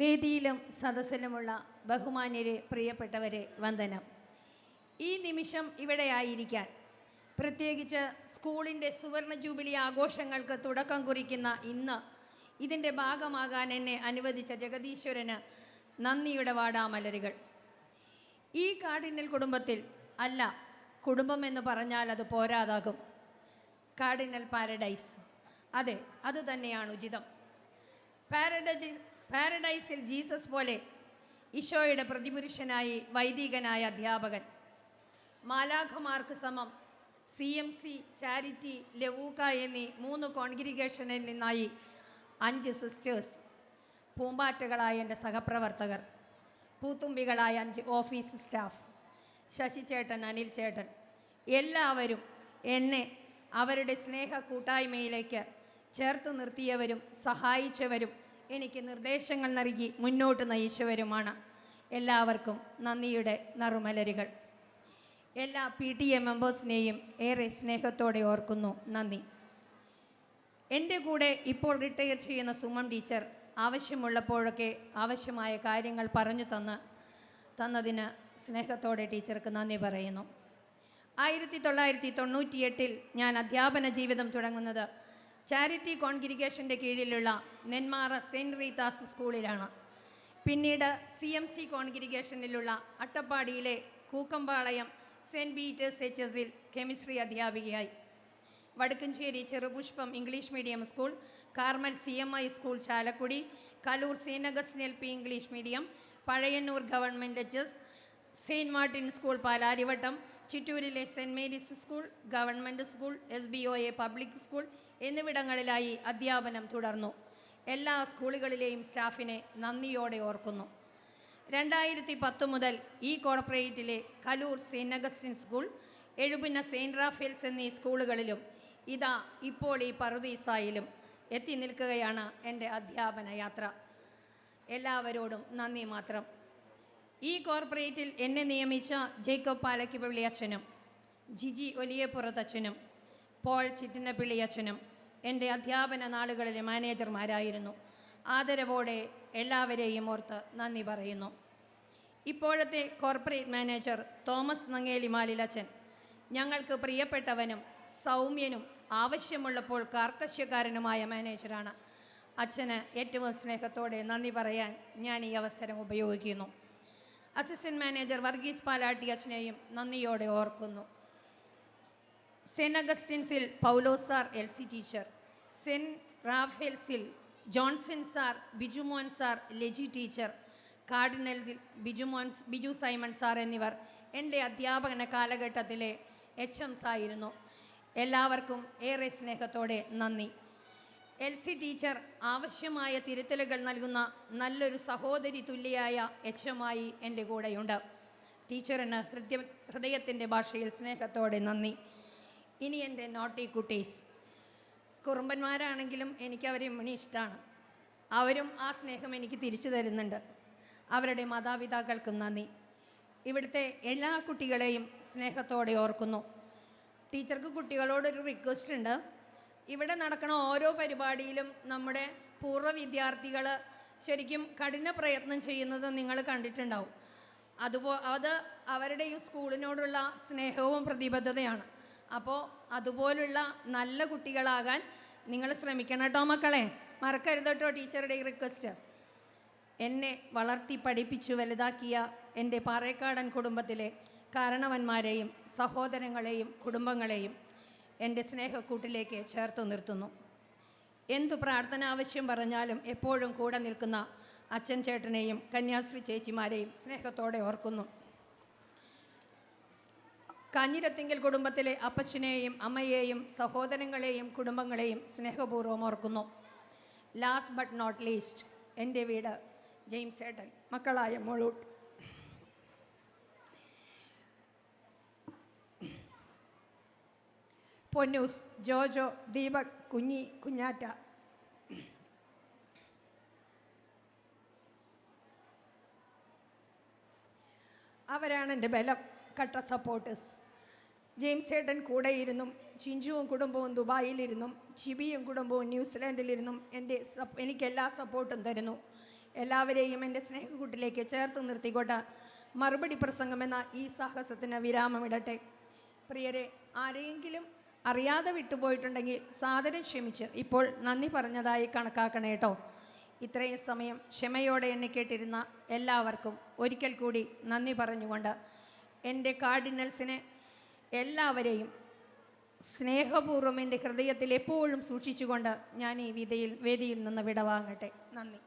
വേദിയിലും സദസ്സിലുമുള്ള ബഹുമാന്യരെ പ്രിയപ്പെട്ടവരെ വന്ദനം. ഈ നിമിഷം ഇവിടെ ആയിരിക്കാൻ പ്രത്യേകിച്ച് സ്കൂളിന്റെ സുവർണ ജൂബിലി ആഘോഷങ്ങൾക്ക് തുടക്കം കുറിക്കുന്ന ഇന്ന് ഇതിന്റെ ഭാഗമാകാൻ എന്നെ അനുവദിച്ച ജഗദീശ്വരന് നന്ദിയുടെ വാടാമലരുകൾ. ഈ കാർഡിനൽ കുടുംബത്തിൽ അല്ല കുടുംബം എന്ന് പറഞ്ഞാൽ അത് പോരാതാകും. Cardinal paradise. അതെ അത് തന്നെയാണ് ഉചിതം. പാരഡൈസ് പാരഡൈസിൽ ജീസസ് പോലെ ഈശോയുടെ പ്രതിപുരുഷനായി വൈദികനായ അധ്യാപകൻ. മാലാഖമാർക്ക് സമം സി എം സി ചാരിറ്റി ലവൂക്ക എന്നീ മൂന്ന് കോൺഗ്രിഗേഷനിൽ നിന്നായി അഞ്ച് സിസ്റ്റേഴ്സ് പൂമ്പാറ്റകളായ എന്റെ സഹപ്രവർത്തകർ പൂത്തുമ്പികളായ അഞ്ച് ഓഫീസ് സ്റ്റാഫ് ശശി ചേട്ടൻ അനിൽ ചേട്ടൻ എല്ലാവരും എന്നെ അവരുടെ സ്നേഹ കൂട്ടായ്മയിലേക്ക് ചേർത്ത് നിർത്തിയവരും സഹായിച്ചവരും എനിക്ക് നിർദ്ദേശങ്ങൾ നൽകി മുന്നോട്ട് നയിച്ചവരുമാണ് എല്ലാവർക്കും നന്ദിയുടെ നറുമലരുകൾ. എല്ലാ പി ടി എ മെമ്പേഴ്സിനെയും ഏറെ സ്നേഹത്തോടെ ഓർക്കുന്നു. നന്ദി. എന്റെ കൂടെ ഇപ്പോൾ റിട്ടയർ ചെയ്യുന്ന സുമം ടീച്ചർ ആവശ്യമുള്ളപ്പോഴൊക്കെ ആവശ്യമായ കാര്യങ്ങൾ പറഞ്ഞു തന്ന് തന്നതിന് സ്നേഹത്തോടെ ടീച്ചർക്ക് നന്ദി പറയുന്നു. ആയിരത്തി തൊള്ളായിരത്തി തൊണ്ണൂറ്റിയെട്ടിൽ ഞാൻ അധ്യാപന ജീവിതം തുടങ്ങുന്നത് ചാരിറ്റി കോൺഗ്രിഗേഷന്റെ കീഴിലുള്ള നെന്മാറ സെന്റ് റീതാസ് സ്കൂളിലാണ്. പിന്നീട് സി എം സി കോൺഗ്രിഗേഷനിലുള്ള അട്ടപ്പാടിയിലെ കൂക്കമ്പാളയം സെന്റ് പീറ്റേഴ്സ് എച്ച് എസിൽ chemistry അധ്യാപികയായി. Vadakkanchery Cherupushpam English medium school Carmel C M I school Chalakudy Kaloor Saint Augustine L P English medium Pazhayannur government H S Saint Martin school Palarivattom ചിറ്റൂരിലെ Saint Mary's school government school S B O A public school എന്നിവിടങ്ങളിലായി അധ്യാപനം തുടർന്നു. എല്ലാ സ്കൂളുകളിലെയും സ്റ്റാഫിനെ നന്ദിയോടെ ഓർക്കുന്നു. രണ്ടായിരത്തി പത്ത് മുതൽ ഈ കോർപ്പറേറ്റിലെ Kaloor Saint Augustine school Ezhupunna Saint Raphael's എന്നീ സ്കൂളുകളിലും ഇതാ ഇപ്പോൾ ഈ പറുദീസായിലും എത്തി നിൽക്കുകയാണ് എന്റെ അധ്യാപന യാത്ര. എല്ലാവരോടും നന്ദി മാത്രം. ഈ കോർപ്പറേറ്റിൽ എന്നെ നിയമിച്ച ജേക്കബ് പാലക്കിപ്പള്ളി അച്ഛനും ജിജി ഒലിയപ്പുറത്തച്ഛനും പോൾ ചിറ്റിനപ്പിള്ളി അച്ഛനും എന്റെ അധ്യാപന നാളുകളിലെ മാനേജർമാരായിരുന്നു. ആദരവോടെ എല്ലാവരെയും ഓർത്ത് നന്ദി പറയുന്നു. ഇപ്പോഴത്തെ കോർപ്പറേറ്റ് മാനേജർ തോമസ് നങ്ങേലി മാലിലച്ചൻ ഞങ്ങൾക്ക് പ്രിയപ്പെട്ടവനും സൗമ്യനും ആവശ്യമുള്ളപ്പോൾ കാർക്കശ്യക്കാരനുമായ മാനേജറാണ്. അച്ഛന് ഏറ്റവും സ്നേഹത്തോടെ നന്ദി പറയാൻ ഞാൻ ഈ അവസരം ഉപയോഗിക്കുന്നു. അസിസ്റ്റന്റ് മാനേജർ വർഗീസ് പാലാട്ടി അച്ഛനെയും നന്ദിയോടെ ഓർക്കുന്നു. Saint അഗസ്റ്റിൻസിൽ Paulose sir L C teacher. Saint റാഫേൽസിൽ Johnson sir Bijumon sir Leji teacher. കാർഡിനൽസിൽ Bijumon Biju Simon sir എന്നിവർ എന്റെ അധ്യാപകന കാലഘട്ടത്തിലെ എച്ച് എംസ് ആയിരുന്നു എല്ലാവർക്കും ഏറെ സ്നേഹത്തോടെ നന്ദി. എൽ സി ടീച്ചർ ആവശ്യമായ തിരുത്തലുകൾ നൽകുന്ന നല്ലൊരു സഹോദരി തുല്യയായ എച്ച് എമ്മായി എന്റെ കൂടെയുണ്ട്. ടീച്ചറിന് ഹൃദയ ഹൃദയത്തിന്റെ ഭാഷയിൽ സ്നേഹത്തോടെ നന്ദി. ഇനി എന്റെ നോട്ടി കുട്ടീസ്. കുറുമ്പന്മാരാണെങ്കിലും എനിക്ക് അവരെ മണി ഇഷ്ടമാണ്. അവരും ആ സ്നേഹം എനിക്ക് തിരിച്ചു തരുന്നുണ്ട്. അവരുടെ മാതാപിതാക്കൾക്കും നന്ദി. ഇവിടുത്തെ എല്ലാ കുട്ടികളെയും സ്നേഹത്തോടെ ഓർക്കുന്നു. ടീച്ചർക്ക് കുട്ടികളോടൊരു റിക്വസ്റ്റ് ഉണ്ട്. ഇവിടെ നടക്കുന്ന ഓരോ പരിപാടിയിലും നമ്മുടെ പൂർവ വിദ്യാർത്ഥികൾ ശരിക്കും കഠിന പ്രയത്നം ചെയ്യുന്നത് നിങ്ങൾ കണ്ടിട്ടുണ്ടാവും. അതുപോ അത് അവരുടെ ഈ സ്കൂളിനോടുള്ള സ്നേഹവും പ്രതിബദ്ധതയാണ്. അപ്പോൾ അതുപോലുള്ള നല്ല കുട്ടികളാകാൻ നിങ്ങൾ ശ്രമിക്കണം കേട്ടോ മക്കളെ. മറക്കരുത് കേട്ടോ ടീച്ചറുടെ റിക്വസ്റ്റ്. എന്നെ വളർത്തി പഠിപ്പിച്ചു വലുതാക്കിയ എന്റെ പാറേക്കാടൻ കുടുംബത്തിലെ കാരണവന്മാരെയും സഹോദരങ്ങളെയും കുടുംബങ്ങളെയും എന്റെ സ്നേഹക്കൂട്ടിലേക്ക് ചേർത്ത് നിർത്തുന്നു. എന്തു പ്രാർത്ഥന ആവശ്യം പറഞ്ഞാലും എപ്പോഴും കൂടെ നിൽക്കുന്ന അച്ഛൻ ചേട്ടനെയും കന്യാശ്രീ ചേച്ചിമാരെയും സ്നേഹത്തോടെ ഓർക്കുന്നു. കാഞ്ഞിരത്തിങ്കൽ കുടുംബത്തിലെ അപ്പച്ചനെയും അമ്മയെയും സഹോദരങ്ങളെയും കുടുംബങ്ങളെയും സ്നേഹപൂർവം ഓർക്കുന്നു. ലാസ്റ്റ് ബട്ട് നോട്ട് ലീസ്റ്റ് എന്റെ വീട് ജെയിംസ് ഏട്ടൻ മക്കളായ മോളൂട്ട്. പൊന്നൂസ് ജോജോ ദീപക് കുഞ്ഞി കുഞ്ഞാറ്റ. അവരാണ് എന്റെ ബലം കട്ട സപ്പോർട്ടേഴ്സ്. ജെയിംസ് ഏട്ടൻ കൂടെയിരുന്നും ചിഞ്ചുവും കുടുംബവും ദുബായിലിരുന്നും ചിബിയും കുടുംബവും ന്യൂസിലാൻഡിലിരുന്നും എന്റെ എനിക്ക് എല്ലാ സപ്പോർട്ടും തരുന്നു. എല്ലാവരെയും എന്റെ സ്നേഹക്കൂട്ടിലേക്ക് ചേർത്ത് നിർത്തിക്കൊണ്ട് മറുപടി പ്രസംഗം എന്ന ഈ സാഹസത്തിന് വിരാമമിടട്ടെ. പ്രിയരെ ആരെയെങ്കിലും അറിയാതെ വിട്ടുപോയിട്ടുണ്ടെങ്കിൽ സാദരം ക്ഷമിച്ച് ഇപ്പോൾ നന്ദി പറഞ്ഞതായി കണക്കാക്കണേ കേട്ടോ ഇത്രയും സമയം ക്ഷമയോടെ എന്നെ കേട്ടിരുന്ന എല്ലാവർക്കും ഒരിക്കൽ കൂടി നന്ദി പറഞ്ഞുകൊണ്ട് എന്റെ കാർഡിനൽസിനെ എല്ലാവരെയും സ്നേഹപൂർവം എന്റെ ഹൃദയത്തിൽ എപ്പോഴും സൂക്ഷിച്ചുകൊണ്ട് ഞാൻ ഈ വിധയിൽ വേദിയിൽ നിന്ന് വിടവാങ്ങട്ടെ. നന്ദി.